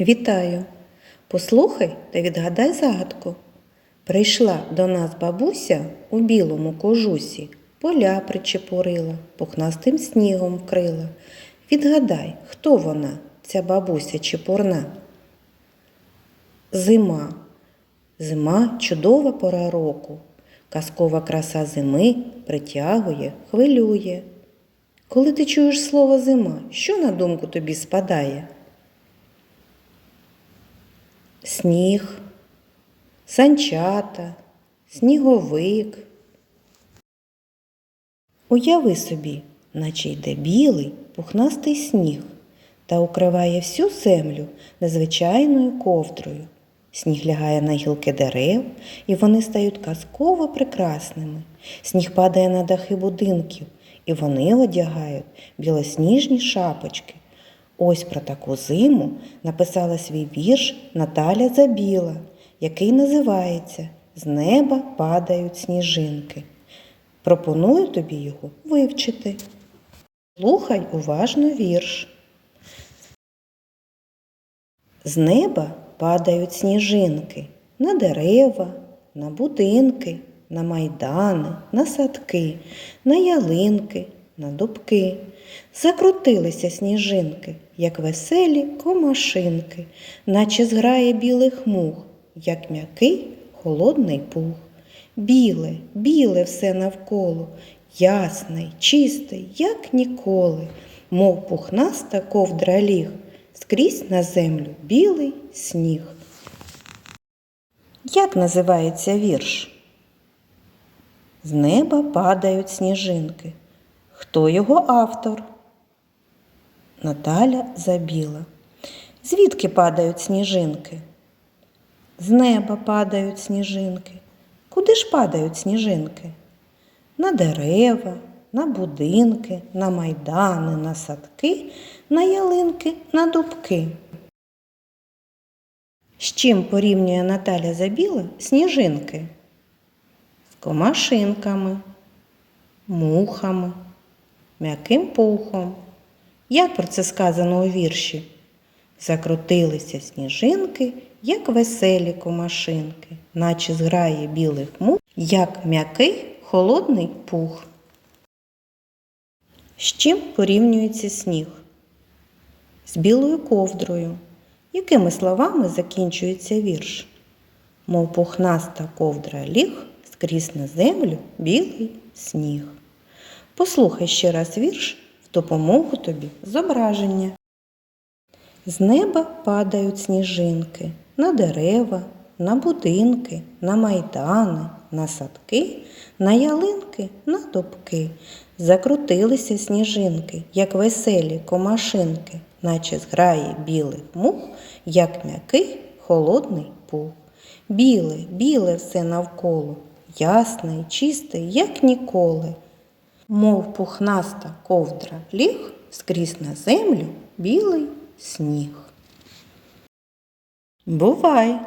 Вітаю! Послухай та відгадай загадку. Прийшла до нас бабуся у білому кожусі, поля причепурила, пухнастим снігом вкрила. Відгадай, хто вона, ця бабуся чепурна? Зима. Зима чудова пора року. Казкова краса зими притягує, хвилює. Коли ти чуєш слово зима, що на думку тобі спадає? Сніг, санчата, сніговик. Уяви собі, наче йде білий пухнастий сніг та укриває всю землю незвичайною ковдрою. Сніг лягає на гілки дерев, і вони стають казково прекрасними. Сніг падає на дахи будинків, і вони одягають білосніжні шапочки. Ось про таку зиму написала свій вірш Наталя Забіла, який називається З неба падають сніжинки. Пропоную тобі його вивчити. Слухай уважно вірш. З неба падають сніжинки на дерева, на будинки, на майдани, на садки, на ялинки, на дубки. Закрутилися сніжинки, як веселі комашинки, наче зграє білих мух, як м'який холодний пух. Біле, біле все навколо, ясне, й чисте, як ніколи, мов пухнаста ковдра ліг, скрізь на землю білий сніг. Як називається вірш? З неба падають сніжинки. Хто його автор? Наталя Забіла. Звідки падають сніжинки? З неба падають сніжинки. Куди ж падають сніжинки? На дерева, на будинки, на майдани, на садки, на ялинки, на дубки. З чим порівнює Наталя Забіла сніжинки? З комашинками, мухами, м'яким пухом. Як про це сказано у вірші? Закрутилися сніжинки, як веселі комашинки, наче зграє білих мух, як м'який холодний пух. З чим порівнюється сніг? З білою ковдрою. Якими словами закінчується вірш? Мов пухнаста ковдра ліг, скрізь на землю білий сніг. Послухай ще раз вірш в допомогу тобі зображення. З неба падають сніжинки на дерева, на будинки, на майдани, на садки, на ялинки, на дубки. Закрутилися сніжинки, як веселі комашинки, наче зграє білих мух, як м'який холодний пух. Біле, біле все навколо, ясне й чисте, як ніколи. Мов пухнаста ковдра ліг скрізь на землю білий сніг. Бувай!